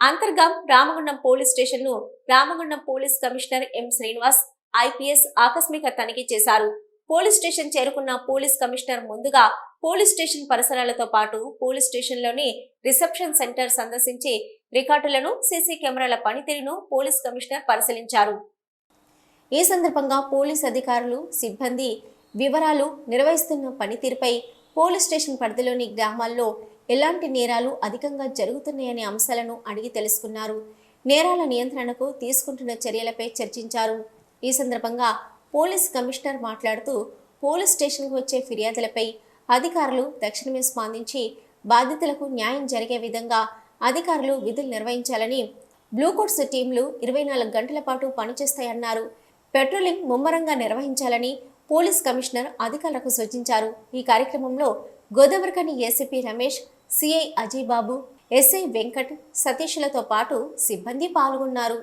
Antargam Ramagundam police స్టేషన్ను Ramagundam police commissioner M Srinivas IPS ఆకస్మిక తనిఖీ చేశారు. పోలీస్ స్టేషన్ చేరుకున్న పోలీస్ కమిషనర్ ముందుగా పోలీస్ స్టేషన్ పరిసరాలతో పాటు పోలీస్ స్టేషన్లోని రిసెప్షన్ సెంటర్ సందర్శించి రికార్డులను సీసీ కెమెరాల పనితీరును పోలీస్ కమిషనర్ పరిశీలించారు. ఈ సందర్భంగా పోలీస్ అధికారులు సిబ్బంది వివరాలు నిర్వహిస్తున్న పనితీరుపై పోలీస్ స్టేషన్ పరిధిలోని గ్రామాల్లో ఎలాంటి నేరాలు అధికంగా జరుగుతున్నాయనే అంశాలను అడిగి తెలుసుకున్నారు. నేరాల నియంత్రణకు తీసుకుంటున్న చర్యలపై చర్చించారు. ఈ సందర్భంగా పోలీస్ కమిషనర్ మాట్లాడుతూ పోలీస్ స్టేషన్కు వచ్చే ఫిర్యాదులపై అధికారులు తక్షణమే స్పందించి బాధితులకు న్యాయం జరిగే విధంగా అధికారులు విధులు నిర్వహించాలని బ్లూకోట్స్ టీంలు ఇరవై నాలుగు గంటల పాటు పనిచేస్తాయన్నారు. పెట్రోలింగ్ ముమ్మరంగా నిర్వహించాలని పోలీస్ కమిషనర్ అధికారులకు సూచించారు. ఈ కార్యక్రమంలో Godavarikhani ACP Ramesh CI Ajay Babu SI Venkat సతీష్లతో పాటు సిబ్బంది పాల్గొన్నారు.